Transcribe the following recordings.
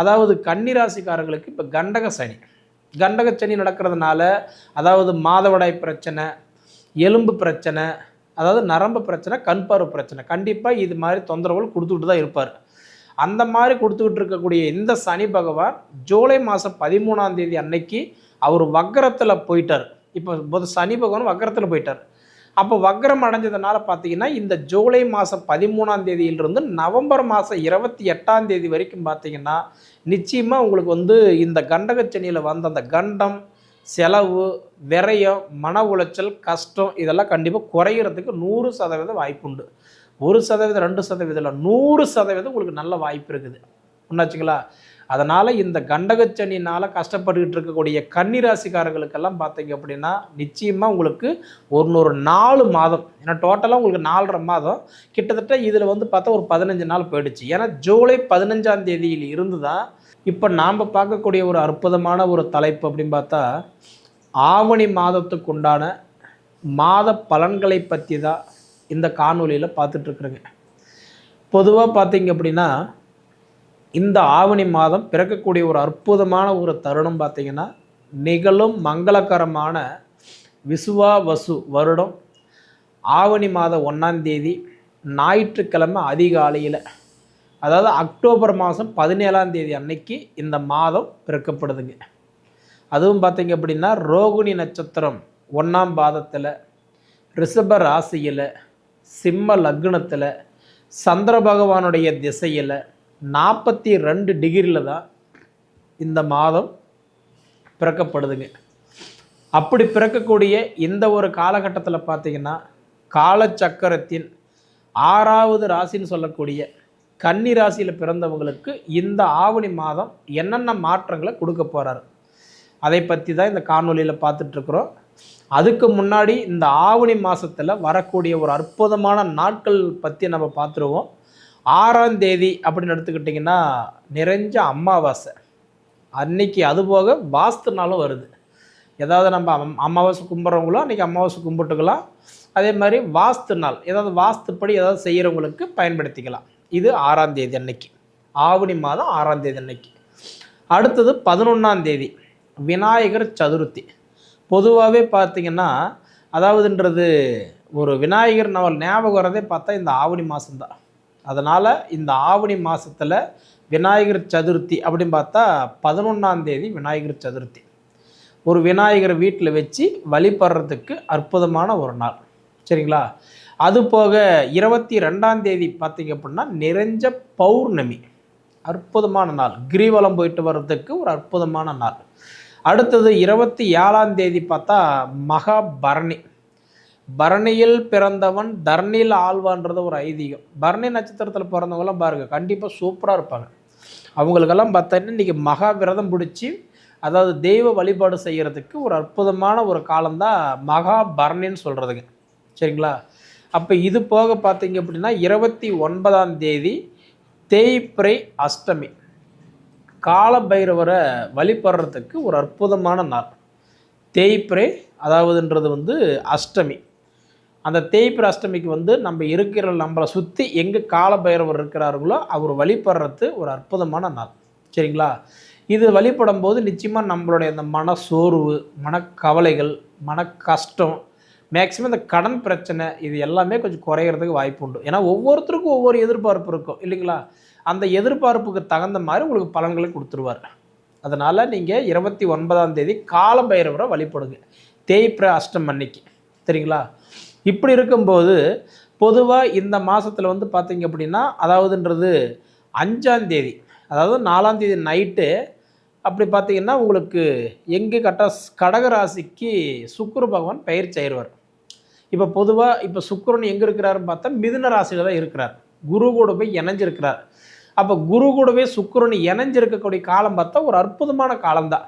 அதாவது கன்னிராசிக்காரங்களுக்கு இப்போ கண்டக சனி. கண்டக சனி நடக்கிறதுனால அதாவது மாதவிடாய் பிரச்சனை எலும்பு பிரச்சனை அதாவது நரம்பு பிரச்சனை கண் பார்வை பிரச்சனை. கண்டிப்பாக இது மாதிரி தொந்தரவுகள் கொடுத்துக்கிட்டு தான் இருப்பார். அந்த மாதிரி கொடுத்துக்கிட்டு இருக்கக்கூடிய இந்த சனி பகவான் ஜூலை மாதம் பதிமூணாம் தேதி அன்னைக்கு அவர் வக்கரத்தில் போயிட்டார். இப்போ சனி பகவான் வக்கரத்தில் போயிட்டார். அப்போ வக்ரம் அடைஞ்சதுனால பார்த்தீங்கன்னா இந்த ஜூலை மாதம் பதிமூணாம் தேதியிலிருந்து நவம்பர் மாதம் இருபத்தி எட்டாம் தேதி வரைக்கும் பார்த்தீங்கன்னா நிச்சயமாக உங்களுக்கு வந்து இந்த கண்டகச்சனியில் வந்த அந்த கண்டம் செலவு விரயம் மன உளைச்சல் கஷ்டம் இதெல்லாம் கண்டிப்பாக குறையிறதுக்கு நூறு சதவீதம் வாய்ப்புண்டு ஒரு சதவீதம் ரெண்டு சதவீதம் இல்லை நூறு சதவீதம் உங்களுக்கு நல்ல வாய்ப்பு இருக்குது. ஒன்றாச்சுங்களா அதனால் இந்த கண்டகச்சனினால் கஷ்டப்பட்டுக்கிட்டு இருக்கக்கூடிய கன்னிராசிக்காரர்களுக்கெல்லாம் பார்த்தீங்க அப்படின்னா நிச்சயமாக உங்களுக்கு ஒரு ஒரு நாலு மாதம் ஏன்னா டோட்டலாக உங்களுக்கு நாலரை மாதம். கிட்டத்தட்ட இதில் வந்து பார்த்தா ஒரு பதினஞ்சு நாள் போயிடுச்சு. ஏன்னா ஜூலை பதினஞ்சாம் தேதியில் இருந்து தான் இப்போ நாம் பார்க்கக்கூடிய ஒரு அற்புதமான ஒரு தலைப்பு அப்படின்னு பார்த்தா ஆவணி மாதத்துக்கு உண்டான மாத பலன்களை பற்றி தான் இந்த காணொலியில் பார்த்துட்ருக்குறேங்க பொதுவாக பார்த்தீங்க அப்படின்னா இந்த ஆவணி மாதம் பிறக்கக்கூடிய ஒரு அற்புதமான ஒரு தருணம் பார்த்தீங்கன்னா நிகழும் மங்களகரமான விசுவா வசு வருடம். ஆவணி மாதம் ஒன்றாம் தேதி ஞாயிற்றுக்கிழமை அதிகாலையில் அதாவது அக்டோபர் மாதம் பதினேழாம் தேதி அன்னைக்கு இந்த மாதம் பிறக்கப்படுதுங்க. அதுவும் பார்த்திங்க அப்படின்னா ரோகிணி நட்சத்திரம் ஒன்றாம் பாதத்தில் ரிஷப ராசியில் சிம்ம லக்னத்தில் சந்திர பகவானுடைய திசையில் நாற்பத்தி ரெண்டு டிகிரியில் தான் இந்த மாதம் பிறக்கப்படுதுங்க. அப்படி பிறக்கக்கூடிய இந்த ஒரு காலகட்டத்தில் பார்த்தீங்கன்னா காலச்சக்கரத்தின் ஆறாவது ராசின்னு சொல்லக்கூடிய கன்னி ராசியில் பிறந்தவங்களுக்கு இந்த ஆவணி மாதம் என்னென்ன மாற்றங்களை கொடுக்க போகிறாரு அதை பற்றி தான் இந்த காணொலியில் பார்த்துட்ருக்குறோம். அதுக்கு முன்னாடி இந்த ஆவணி மாதத்தில் வரக்கூடிய ஒரு அற்புதமான நாட்கள் பற்றி நம்ம பார்த்துருவோம். ஆறாம் தேதி அப்படின்னு எடுத்துக்கிட்டிங்கன்னா நிறைஞ்ச அமாவாசை. அன்னைக்கு அதுபோக வாஸ்து நாளும் வருது. ஏதாவது நம்ம அம் அமாவாசை கும்பிட்றவங்களும் அன்றைக்கி அமாவாசை கும்பிட்டுக்கலாம். அதே மாதிரி வாஸ்து நாள். ஏதாவது வாஸ்துப்படி ஏதாவது செய்கிறவங்களுக்கு பயன்படுத்திக்கலாம். இது ஆறாம் தேதி அன்னைக்கு. ஆவணி மாதம் ஆறாம் தேதி அன்னைக்கு. அடுத்தது பதினொன்றாம் தேதி. விநாயகர் சதுர்த்தி. பொதுவாகவே பார்த்திங்கன்னா அதாவதுன்றது ஒரு விநாயகர் நம்ம ஞாபகம் வரதே பார்த்தா இந்த ஆவணி மாதம்தான் அதனால் இந்த ஆவணி மாதத்தில் விநாயகர் சதுர்த்தி அப்படின்னு பார்த்தா பதினொன்றாம் தேதி விநாயகர் சதுர்த்தி. ஒரு விநாயகர் வீட்டில் வச்சு வழிபடுறதுக்கு அற்புதமான ஒரு நாள். சரிங்களா? அது போக இருபத்தி ரெண்டாம் தேதி பார்த்தீங்க அப்படின்னா நிறைஞ்ச பௌர்ணமி. அற்புதமான நாள். கிரிவலம் போயிட்டு வர்றதுக்கு ஒரு அற்புதமான நாள். அடுத்தது இருபத்தி ஏழாம் தேதி பார்த்தா மகாபரணி. பரணியில் பிறந்தவன் தரணியில் ஆழ்வான்றது ஒரு ஐதீகம். பரணி நட்சத்திரத்தில் பிறந்தவங்களாம் பாருங்கள் கண்டிப்பாக சூப்பராக இருப்பாங்க. அவங்களுக்கெல்லாம் பார்த்தீங்கன்னா இன்றைக்கி மகா விரதம் பிடிச்சி அதாவது தெய்வ வழிபாடு செய்கிறதுக்கு ஒரு அற்புதமான ஒரு காலம்தான் மகா பரணின்னு சொல்கிறதுங்க சரிங்களா? அப்போ இது போக பார்த்தீங்க அப்படின்னா இருபத்தி ஒன்பதாம் தேதி தேய்பிரை அஷ்டமி. கால பைரவரை வழிபடுறதுக்கு ஒரு அற்புதமான நாள். தேய்பிரை அதாவதுன்றது வந்து அஷ்டமி. அந்த தேய்ப்பிர அஷ்டமிக்கு வந்து நம்ம இருக்கிற நம்மளை சுற்றி எங்கே கால பைரவர் இருக்கிறார்களோ அவர் வழிபடுறது ஒரு அற்புதமான நாள். சரிங்களா? இது வழிபடும் போது நிச்சயமாக நம்மளுடைய இந்த மன சோர்வு மனக்கவலைகள் மன கஷ்டம் மேக்ஸிமம் இந்த கடன் பிரச்சனை இது எல்லாமே கொஞ்சம் குறையிறதுக்கு வாய்ப்பு உண்டு. ஏன்னா ஒவ்வொருத்தருக்கும் ஒவ்வொரு எதிர்பார்ப்பு இருக்கும் இல்லைங்களா? அந்த எதிர்பார்ப்புக்கு தகுந்த மாதிரி உங்களுக்கு பலன்களை கொடுத்துருவார். அதனால் நீங்கள் இருபத்தி ஒன்பதாம் தேதி கால பைரவரை வழிபடுங்க. தேய்பிர அஷ்டம் அன்னைக்கு. சரிங்களா? இப்படி இருக்கும்போது பொதுவாக இந்த மாதத்தில் வந்து பார்த்தீங்க அப்படின்னா அதாவதுன்றது அஞ்சாந்தேதி அதாவது நாலாந்தேதி நைட்டு அப்படி பார்த்தீங்கன்னா உங்களுக்கு எங்கே கரெக்டாக கடகராசிக்கு சுக்குரு பகவான் பயிற்சி ஆயிடுவார் இப்போ பொதுவாக இப்போ சுக்கிரன் எங்கே இருக்கிறாருன்னு பார்த்தா மிதுன ராசியில் தான் இருக்கிறார். குரு கூட போய் இணைஞ்சிருக்கிறார். அப்போ குரு கூடவே சுக்கிரன் இணைஞ்சிருக்கக்கூடிய காலம் பார்த்தா ஒரு அற்புதமான காலம்தான்.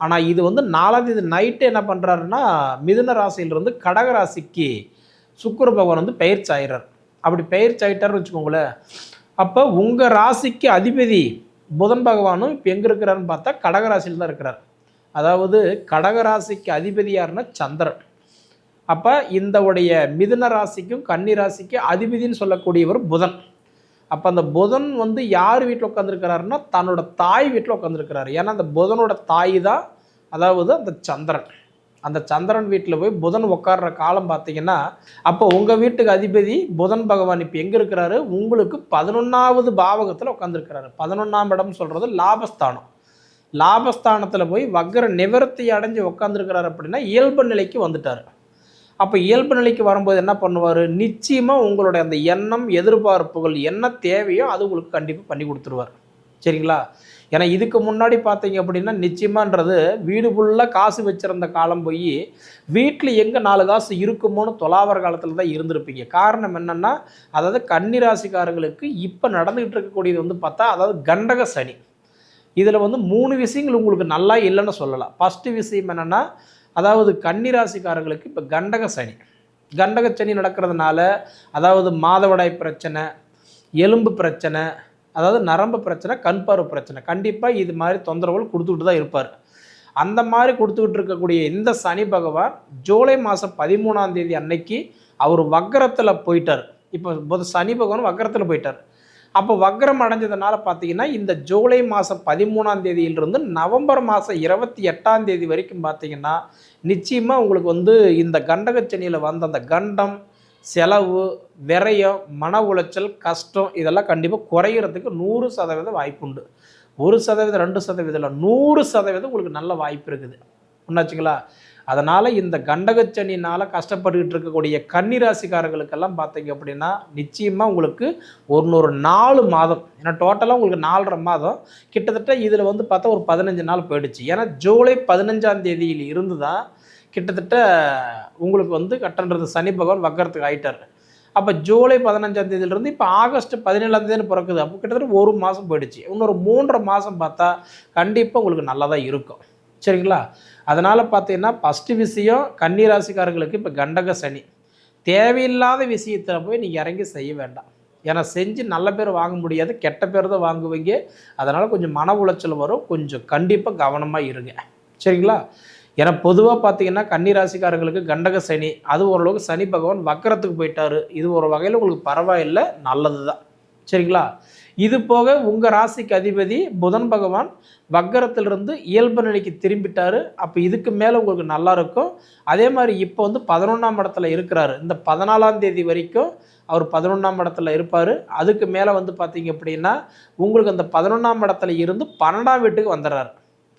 ஆனால் இது வந்து நாலாந்தேதி நைட்டு என்ன பண்ணுறாருன்னா மிதுன ராசியிலிருந்து கடக ராசிக்கு சுக்கிர பகவான் வந்து பெயர் ஆயிடுறார் அப்படி பயிற்சி ஆயிட்டாருன்னு வச்சுக்கோங்களேன் அப்போ உங்கள் ராசிக்கு அதிபதி புதன் பகவானும் இப்போ எங்கே இருக்கிறாருன்னு பார்த்தா கடகராசியில் தான் இருக்கிறார். அதாவது கடகராசிக்கு அதிபதி யாருன்னா சந்திரன். அப்போ இந்த உடைய மிதுன ராசிக்கும் கன்னி ராசிக்கும் அதிபதின்னு சொல்லக்கூடியவர் புதன். அப்போ அந்த புதன் வந்து யார் வீட்டில் உட்காந்துருக்கிறாருன்னா தன்னோட தாய் வீட்டில் உட்காந்துருக்கிறாரு ஏன்னா அந்த புதனோட தாய் தான் அதாவது அந்த சந்திரன். அந்த சந்திரன் வீட்டில் போய் புதன் உட்கார்ற காலம் பார்த்தீங்கன்னா அப்போ உங்கள் வீட்டுக்கு அதிபதி புதன் பகவான் இப்போ எங்கே இருக்கிறாரு? உங்களுக்கு பதினொன்றாவது பாவகத்தில் உட்காந்துருக்கிறாரு பதினொன்றாம் இடம் சொல்கிறது லாபஸ்தானம். லாபஸ்தானத்தில் போய் வக்கர நிவர்த்தி அடைஞ்சு உட்காந்துருக்கிறாரு அப்படின்னா இயல்பு நிலைக்கு வந்துட்டார். அப்போ இயல்பு நிலைக்கு வரும்போது என்ன பண்ணுவார்? நிச்சயமாக உங்களுடைய அந்த எண்ணம் எதிர்பார்ப்புகள் என்ன தேவையோ அது உங்களுக்கு கண்டிப்பாக பண்ணி கொடுத்துருவார். சரிங்களா? ஏன்னா இதுக்கு முன்னாடி பார்த்தீங்க அப்படின்னா நிச்சயமான்றது வீடு ஃபுல்லாக காசு வச்சுருந்த காலம் போய் வீட்டில் எங்கே நாலு காசு இருக்குமோன்னு தொலாவர காலத்தில் தான் இருந்திருப்பீங்க. காரணம் என்னென்னா அதாவது கன்னிராசிக்காரங்களுக்கு இப்போ நடந்துகிட்டு இருக்கக்கூடியது வந்து பார்த்தா அதாவது கண்டக சனி. இதில் வந்து மூணு விஷயங்கள் உங்களுக்கு நல்லா இல்லைன்னு சொல்லலாம். ஃபஸ்ட்டு விஷயம் என்னென்னா அதாவது கன்னிராசிக்காரங்களுக்கு இப்போ கண்டக சனி. கண்டக சனி நடக்கிறதுனால அதாவது மாதவிடாய் பிரச்சனை எலும்பு பிரச்சனை அதாவது நரம்பு பிரச்சனை கண்பார்வை பிரச்சனை. கண்டிப்பாக இது மாதிரி தொந்தரவுகள் கொடுத்துக்கிட்டு தான் இருப்பார். அந்த மாதிரி கொடுத்துக்கிட்டு இருக்கக்கூடிய இந்த சனி பகவான் ஜூலை மாதம் பதிமூணாம் தேதி அன்னைக்கு அவர் வக்கரத்தில் போயிட்டார். இப்போ சனி பகவான் வக்கரத்தில் போயிட்டார். அப்போ வக்ரம் அடைஞ்சதுனால பார்த்தீங்கன்னா இந்த ஜூலை மாதம் பதிமூணாம் தேதியிலிருந்து நவம்பர் மாதம் இருபத்தி எட்டாம் தேதி வரைக்கும் பார்த்தீங்கன்னா நிச்சயமாக உங்களுக்கு வந்து இந்த கண்டகச்சனியில் வந்த அந்த கண்டம் செலவு விரயம் மன உளைச்சல் கஷ்டம் இதெல்லாம் கண்டிப்பாக குறையிறதுக்கு நூறு சதவீதம் வாய்ப்புண்டு. ஒரு சதவீதம் ரெண்டு சதவீதம் இல்லை நூறு சதவீதம் உங்களுக்கு நல்ல வாய்ப்பு இருக்குது. ஒன்றாச்சுங்களா அதனால் இந்த கண்டகச்சனினால் கஷ்டப்பட்டுக்கிட்டு இருக்கக்கூடிய கன்னிராசிக்காரர்களுக்கெல்லாம் பார்த்தீங்க அப்படின்னா நிச்சயமாக உங்களுக்கு ஒரு நூறு நாலு மாதம். ஏன்னா டோட்டலாக உங்களுக்கு நாலரை மாதம். கிட்டத்தட்ட இதில் வந்து பார்த்தா ஒரு பதினஞ்சு நாள் போயிடுச்சு. ஏன்னா ஜூலை பதினஞ்சாம் தேதியில் இருந்து தான் கிட்டத்தட்ட உங்களுக்கு வந்து கட்டன்றது சனி பகவான் வக்கரத்துக்கு ஆயிட்டார். அப்போ ஜூலை பதினஞ்சாம் தேதியிலிருந்து இப்போ ஆகஸ்ட் பதினேழாம் தேதி பிறக்குது. அப்போ கிட்டத்தட்ட ஒரு மாதம் போயிடுச்சு. இன்னொரு மூன்றரை மாதம் பார்த்தா கண்டிப்பாக உங்களுக்கு நல்லா தான் இருக்கும். சரிங்களா? அதனால் பார்த்தீங்கன்னா ஃபஸ்ட்டு விஷயம் கன்னிராசிக்காரர்களுக்கு இப்போ கண்டக சனி. தேவையில்லாத விஷயத்தில் போய் நீங்கள் இறங்கி செய்ய வேண்டாம். ஏன்னா செஞ்சு நல்ல பேர் வாங்க முடியாது. கெட்ட பேர் தான் வாங்குவீங்க. அதனால் கொஞ்சம் மன உளைச்சல் வரும். கொஞ்சம் கண்டிப்பாக கவனமாக இருங்க. சரிங்களா? ஏன்னா பொதுவாக பார்த்தீங்கன்னா கன்னிராசிக்காரர்களுக்கு கண்டக சனி அது ஓரளவுக்கு சனி பகவான் வக்கரத்துக்கு போயிட்டாரு. இது ஒரு வகையில் உங்களுக்கு பரவாயில்லை நல்லது தான் சரிங்களா? இது போக உங்கள் ராசிக்கு அதிபதி புதன் பகவான் வக்கரத்திலிருந்து இயல்பு நிலைக்கு திரும்பிட்டாரு. அப்போ இதுக்கு மேலே உங்களுக்கு நல்லா இருக்கும். அதே மாதிரி இப்போ வந்து பதினொன்றாம் இடத்துல இருக்கிறாரு. இந்த பதினாலாம் தேதி வரைக்கும் அவர் பதினொன்றாம் இடத்துல இருப்பார். அதுக்கு மேலே வந்து பார்த்தீங்க அப்படின்னா உங்களுக்கு அந்த பதினொன்றாம் இடத்துல இருந்து பன்னெண்டாம் வீட்டுக்கு வந்துடுறாரு.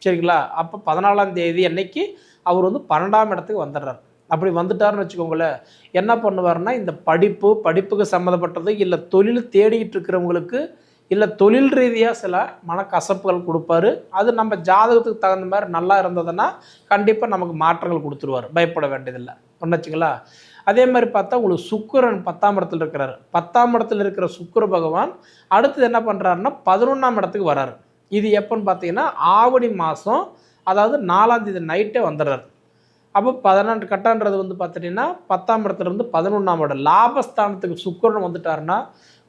சரிங்களா? அப்போ பதினாலாம் தேதி அன்னைக்கு அவர் வந்து பன்னெண்டாம் இடத்துக்கு வந்துடுறார். அப்படி வந்துட்டாருன்னு வச்சுக்கோங்களேன் என்ன பண்ணுவார்னா இந்த படிப்பு படிப்புக்கு சம்மந்தப்பட்டது இல்லை தொழில் தேடிக்கிட்டு இருக்கிறவங்களுக்கு இல்லை தொழில் ரீதியாக சில மனக்கசப்புகள் கொடுப்பாரு. அது நம்ம ஜாதகத்துக்கு தகுந்த மாதிரி நல்லா இருந்ததுன்னா கண்டிப்பாக நமக்கு மாற்றங்கள் கொடுத்துருவார். பயப்பட வேண்டியதில்லை. ஒன்றுச்சுங்களா அதே மாதிரி பார்த்தா உங்களுக்கு சுக்கரன் பத்தாம் இடத்துல இருக்கிறார். பத்தாம் இடத்துல இருக்கிற சுக்கர பகவான் அடுத்தது என்ன பண்ணுறாருன்னா பதினொன்றாம் இடத்துக்கு வராரு. இது எப்போன்னு பார்த்தீங்கன்னா ஆவணி மாதம் அதாவது நாலாம் தேதி நைட்டே வந்துடுறாரு அப்போ பதினெண்டு கட்டான்றது வந்து பார்த்துட்டிங்கன்னா பத்தாம் இடத்துலேருந்து பதினொன்றாம் இடம். லாபஸ்தானத்துக்கு சுக்கரன் வந்துட்டாருன்னா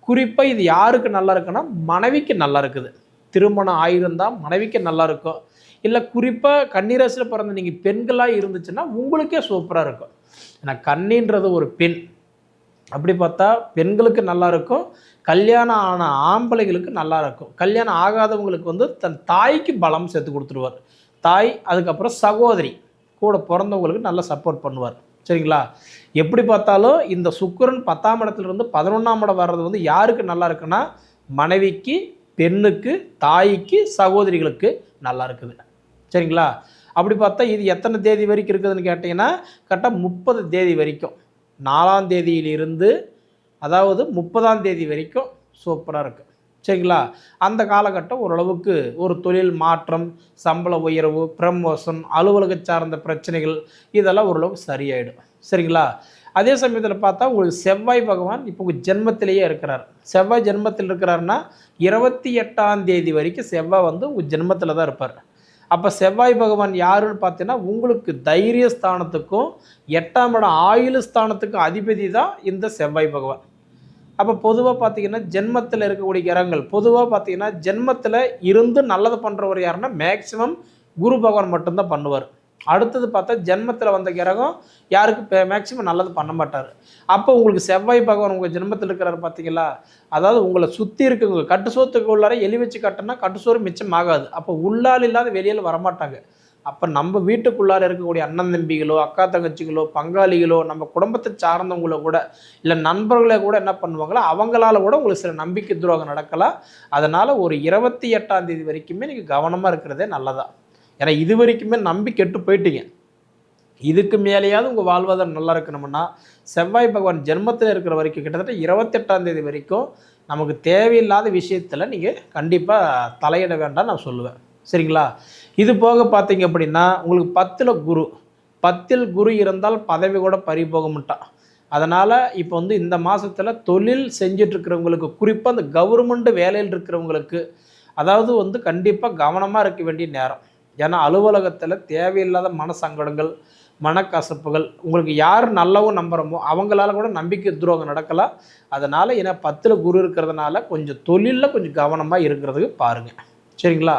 குறிப்பாக இது யாருக்கு நல்லா இருக்குன்னா மனைவிக்கு நல்லா இருக்குது. திருமணம் ஆயிருந்தால் மனைவிக்கு நல்லா இருக்கும். இல்லை குறிப்பாக கன்னிராசியில் பிறந்த நீங்கள் பெண்களாக இருந்துச்சுன்னா உங்களுக்கே சூப்பராக இருக்கும். ஏன்னா கண்ணின்றது ஒரு பெண். அப்படி பார்த்தா பெண்களுக்கு நல்லா இருக்கும் கல்யாணம் ஆன ஆம்பளைகளுக்கு நல்லா இருக்கும். கல்யாணம் ஆகாதவங்களுக்கு வந்து தன் தாய்க்கு பலம் சேர்த்து கொடுத்துருவார். தாய் அதுக்கப்புறம் சகோதரி கூட பிறந்தவங்களுக்கு நல்லா சப்போர்ட் பண்ணுவார். சரிங்களா? எப்படி பார்த்தாலும் இந்த சுக்கரன் பத்தாம் இடத்துலேருந்து பதினொன்றாம் இடம் வர்றது வந்து யாருக்கு நல்லா இருக்குன்னா மனைவிக்கு பெண்ணுக்கு தாய்க்கு சகோதரிகளுக்கு நல்லா இருக்குது. சரிங்களா? அப்படி பார்த்தா இது எத்தனை தேதி வரைக்கும் இருக்குதுன்னு கேட்டிங்கன்னா கரெக்டாக முப்பது தேதி வரைக்கும். நாலாம் தேதியிலிருந்து அதாவது முப்பதாம் தேதி வரைக்கும் சூப்பராக இருக்குது சரிங்களா? அந்த காலகட்டம் ஓரளவுக்கு ஒரு தொழில் மாற்றம் சம்பள உயர்வு ப்ரமோஷன் அலுவலக சார்ந்த பிரச்சனைகள் இதெல்லாம் ஓரளவுக்கு சரியாயிடும். சரிங்களா? அதே சமயத்தில் பார்த்தா உங்களுக்கு செவ்வாய் பகவான் இப்போ உங்கள் ஜென்மத்திலேயே இருக்கிறார். செவ்வாய் ஜென்மத்தில் இருக்கிறாருன்னா இருபத்தி எட்டாம் தேதி வரைக்கும் செவ்வாய் வந்து உங்கள் ஜென்மத்தில் தான் இருப்பார். அப்போ செவ்வாய் பகவான் யாருன்னு பார்த்தீங்கன்னா உங்களுக்கு தைரிய ஸ்தானத்துக்கும் எட்டாம் இடம் ஆயுள் ஸ்தானத்துக்கும் அதிபதி தான் இந்த செவ்வாய் பகவான். அப்போ பொதுவாக பார்த்தீங்கன்னா ஜென்மத்தில் இருக்கக்கூடிய கிரகங்கள் பொதுவாக பார்த்தீங்கன்னா ஜென்மத்தில் இருந்து நல்லது பண்ணுறவர் யாருன்னா மேக்சிமம் குரு பகவான் மட்டும்தான் பண்ணுவார். அடுத்தது பார்த்தா ஜென்மத்தில் வந்த கிரகம் யாருக்கு மேக்சிமம் நல்லது பண்ண மாட்டார். அப்போ உங்களுக்கு செவ்வாய் பகவான் உங்கள் ஜென்மத்தில் இருக்கிறார் பார்த்தீங்களா? அதாவது உங்களை சுற்றி இருக்கவங்க கட்டு சோத்துக்கு உள்ளார எலி வச்சு கட்டினா கட்டு சோறு மிச்சம் ஆகாது. அப்போ உள்ளால் இல்லாத வெளியில் வரமாட்டாங்க. அப்போ நம்ம வீட்டுக்குள்ளார இருக்கக்கூடிய அண்ணன் தம்பிகளோ அக்கா தங்கச்சிகளோ பங்காளிகளோ நம்ம குடும்பத்தை சார்ந்தவங்களோ கூட இல்லை நண்பர்களை கூட என்ன பண்ணுவாங்களோ அவங்களால கூட உங்களுக்கு சில நம்பிக்கை துரோகம் நடக்கலாம். அதனால் ஒரு இருபத்தி எட்டாம் தேதி வரைக்குமே நீங்கள் கவனமாக இருக்கிறதே நல்லதான் ஏன்னா இது வரைக்குமே நம்பி கெட்டு போயிட்டீங்க. இதுக்கு மேலேயாவது உங்கள் வாழ்வாதாரம் நல்லா இருக்கணும்னா செவ்வாய் பகவான் ஜென்மத்தில் இருக்கிற வரைக்கும் கிட்டத்தட்ட இருபத்தெட்டாம் தேதி வரைக்கும் நமக்கு தேவையில்லாத விஷயத்தில் நீங்கள் கண்டிப்பாக தலையிட வேண்டாம் நான் சொல்லுவேன். சரிங்களா? இது போக பார்த்தீங்க அப்படின்னா உங்களுக்கு பத்தில் குரு. பத்தில் குரு இருந்தால் பதவி கூட பறி போக மாட்டான் அதனால் இப்போ வந்து இந்த மாதத்தில் தொழில் செஞ்சிட்ருக்கிறவங்களுக்கு குறிப்பாக அந்த கவர்மெண்ட் வேலையில் இருக்கிறவங்களுக்கு அதாவது வந்து கண்டிப்பாக கவனமாக இருக்க வேண்டிய நேரம். ஏன்னா அலுவலகத்தில் தேவையில்லாத மனசங்கடங்கள் மனக்கசப்புகள் உங்களுக்கு யார் நல்லவும் நம்புகிறோமோ அவங்களால கூட நம்பிக்கை துரோகம் நடக்கலாம் அதனால் ஏன்னா பத்தில் குரு இருக்கிறதுனால கொஞ்சம் தொழிலில் கொஞ்சம் கவனமாக இருக்கிறதுக்கு பாருங்கள் சரிங்களா?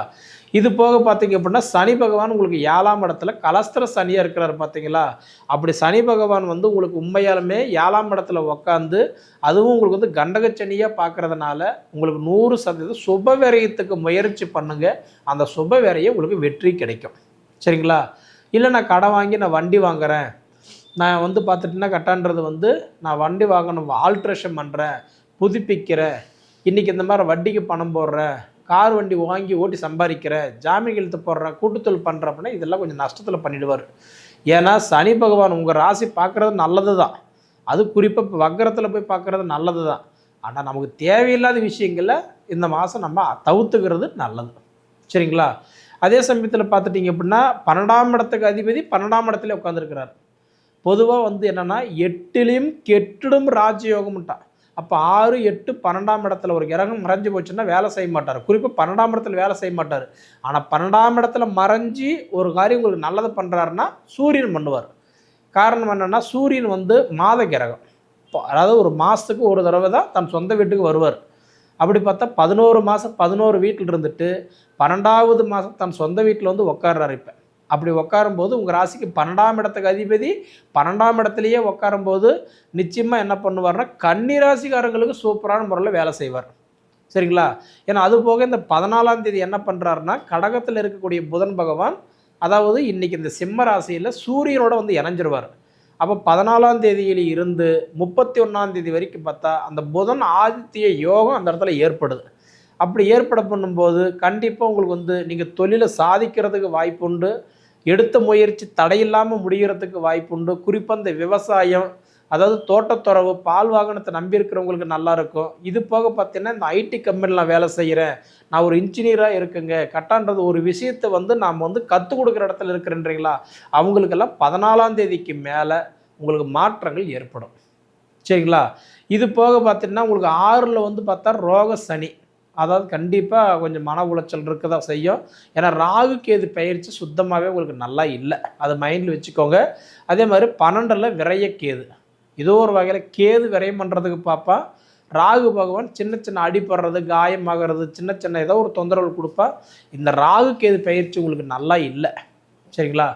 இது போக பார்த்தீங்க அப்படின்னா சனி பகவான் உங்களுக்கு ஏழாம் இடத்துல கலஸ்திர சனியாக இருக்கிறார் பார்த்தீங்களா? அப்படி சனி பகவான் வந்து உங்களுக்கு உண்மையாலுமே ஏழாம் இடத்துல உக்காந்து அதுவும் உங்களுக்கு வந்து கண்டகச்சனியாக பார்க்கறதுனால உங்களுக்கு நூறு சதவீதம் சுப விரயத்துக்கு முயற்சி பண்ணுங்க. அந்த சுப விரையை உங்களுக்கு வெற்றி கிடைக்கும். சரிங்களா? இல்லை நான் கடை வாங்கி நான் வண்டி வாங்குறேன். நான் வந்து பார்த்துட்டுன்னா கட்டான்றது வந்து நான் வண்டி வாங்கணும் ஆல்ட்ரேஷன் பண்ணுறேன் புதுப்பிக்கிறேன். இன்றைக்கி இந்த மாதிரி வட்டிக்கு பணம் போடுறேன். கார் வண்டி வாங்கி ஓட்டி சம்பாதிக்கிற ஜாமீன் எழுத்து போடுற கூட்டுத்தொழில் பண்ணுற அப்படின்னா இதெல்லாம் கொஞ்சம் நஷ்டத்தில் பண்ணிடுவார். ஏன்னா சனி பகவான் உங்கள் ராசி பார்க்குறது நல்லது தான் அது குறிப்பாக இப்போ வக்கரத்தில் போய் பார்க்குறது நல்லது தான் ஆனால் நமக்கு தேவையில்லாத விஷயங்களை இந்த மாதம் நம்ம தவிர்த்துக்கிறது நல்லது. சரிங்களா? அதே சமயத்தில் பார்த்துட்டிங்க அப்படின்னா பன்னெண்டாம் இடத்துக்கு அதிபதி பன்னெண்டாம் இடத்துல உட்காந்துருக்கிறார் பொதுவாக வந்து என்னென்னா எட்டிலையும் கெட்டிடும் ராஜயோகம்ட்டான். அப்போ ஆறு எட்டு பன்னெண்டாம் இடத்துல ஒரு கிரகம் மறைஞ்சு போச்சுன்னா வேலை செய்ய மாட்டார். குறிப்பாக பன்னெண்டாம் இடத்துல வேலை செய்ய மாட்டார். ஆனால் பன்னெண்டாம் இடத்துல மறைஞ்சி ஒரு காரியம் உங்களுக்கு நல்லது பண்ணுறாருன்னா சூரியன் பண்ணுவார். காரணம் என்னென்னா சூரியன் வந்து மாத கிரகம். அதாவது ஒரு மாதத்துக்கு ஒரு தடவை தான் தன் சொந்த வீட்டுக்கு வருவார். அப்படி பார்த்தா பதினோரு மாதம் பதினோரு வீட்டில் இருந்துட்டு பன்னெண்டாவது மாதம் தன் சொந்த வீட்டில் வந்து உட்காடுறாரு இப்போ. அப்படி உட்காரும்போது உங்கள் ராசிக்கு பன்னெண்டாம் இடத்துக்கு அதிபதி பன்னெண்டாம் இடத்துலையே உட்காரும்போது நிச்சயமாக என்ன பண்ணுவார்னா கன்னி ராசிக்காரங்களுக்கு சூப்பரான முறையில் வேலை செய்வார். சரிங்களா? ஏன்னா அது போக இந்த பதினாலாம் தேதி என்ன பண்ணுறாருன்னா கடகத்தில் இருக்கக்கூடிய புதன் பகவான் அதாவது இன்றைக்கி இந்த சிம்ம ராசியில் சூரியனோட வந்து இணைஞ்சிருவார். அப்போ பதினாலாம் தேதியில் இருந்து முப்பத்தி ஒன்றாம் தேதி வரைக்கும் பார்த்தா அந்த புதன் ஆதித்ய யோகம் அந்த இடத்துல ஏற்படுது. அப்படி ஏற்பட பண்ணும்போது கண்டிப்பாக உங்களுக்கு வந்து நீங்கள் தொழிலை சாதிக்கிறதுக்கு வாய்ப்புண்டு. எடுத்த முயற்சி தடையில்லாமல் முடிகிறதுக்கு வாய்ப்புண்டு. குறிப்பாக இந்த விவசாயம் அதாவது தோட்டத்துறவு பால் வாகனத்தை நம்பி இருக்கிறவங்களுக்கு நல்லா இருக்கும். இது போக பார்த்தீங்கன்னா இந்த ஐடி கம்பெனியில் நான் வேலை செய்கிறேன் நான் ஒரு இன்ஜினியராக இருக்குங்க. கட்டான்றது ஒரு விஷயத்தை வந்து நாம் வந்து கற்றுக் கொடுக்குற இடத்துல இருக்கிறேன்றீங்களா? அவங்களுக்கெல்லாம் பதினாலாம் தேதிக்கு மேலே உங்களுக்கு மாற்றங்கள் ஏற்படும். சரிங்களா? இது போக பார்த்தீங்கன்னா உங்களுக்கு ஆறில் வந்து பார்த்தா ரோக சனி. அதாவது கண்டிப்பாக கொஞ்சம் மன உளைச்சல் இருக்க தான் செய்யும். ஏன்னா ராகு கேது பயிற்சி சுத்தமாகவே உங்களுக்கு நல்லா இல்லை. அது மைண்டில் வச்சுக்கோங்க. அதே மாதிரி பன்னெண்டில் விரைய கேது. ஏதோ ஒரு வகையில் கேது விரயம் பண்ணுறதுக்கு பார்ப்பா ராகு பகவான் சின்ன சின்ன அடிப்படுறது காயமாகிறது சின்ன சின்ன ஏதோ ஒரு தொந்தரவு கொடுப்பா. இந்த ராகு கேது பயிற்சி உங்களுக்கு நல்லா இல்லை. சரிங்களா?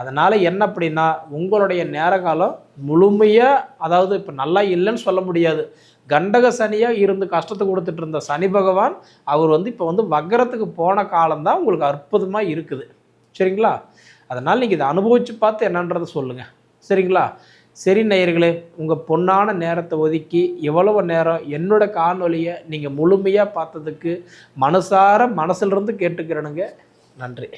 அதனால் என்ன அப்படின்னா உங்களுடைய நேர காலம் முழுமையாக அதாவது இப்போ நல்லா இல்லைன்னு சொல்ல முடியாது. கண்டக சனியாக இருந்து கஷ்டத்தை கொடுத்துட்டு இருந்த சனி பகவான் அவர் வந்து இப்போ வந்து வக்கரத்துக்கு போன காலம்தான் உங்களுக்கு அற்புதமாக இருக்குது. சரிங்களா? அதனால் நீங்கள் இதை அனுபவித்து பார்த்து என்னன்றதை சொல்லுங்கள் சரிங்களா? சரி நேயர்களே உங்கள் பொன்னான நேரத்தை ஒதுக்கி எவ்வளவு நேரம் என்னோட காணொலியை நீங்கள் முழுமையாக பார்த்ததுக்கு மனசார மனசிலிருந்து கேட்டுக்கிறனுங்க. நன்றி.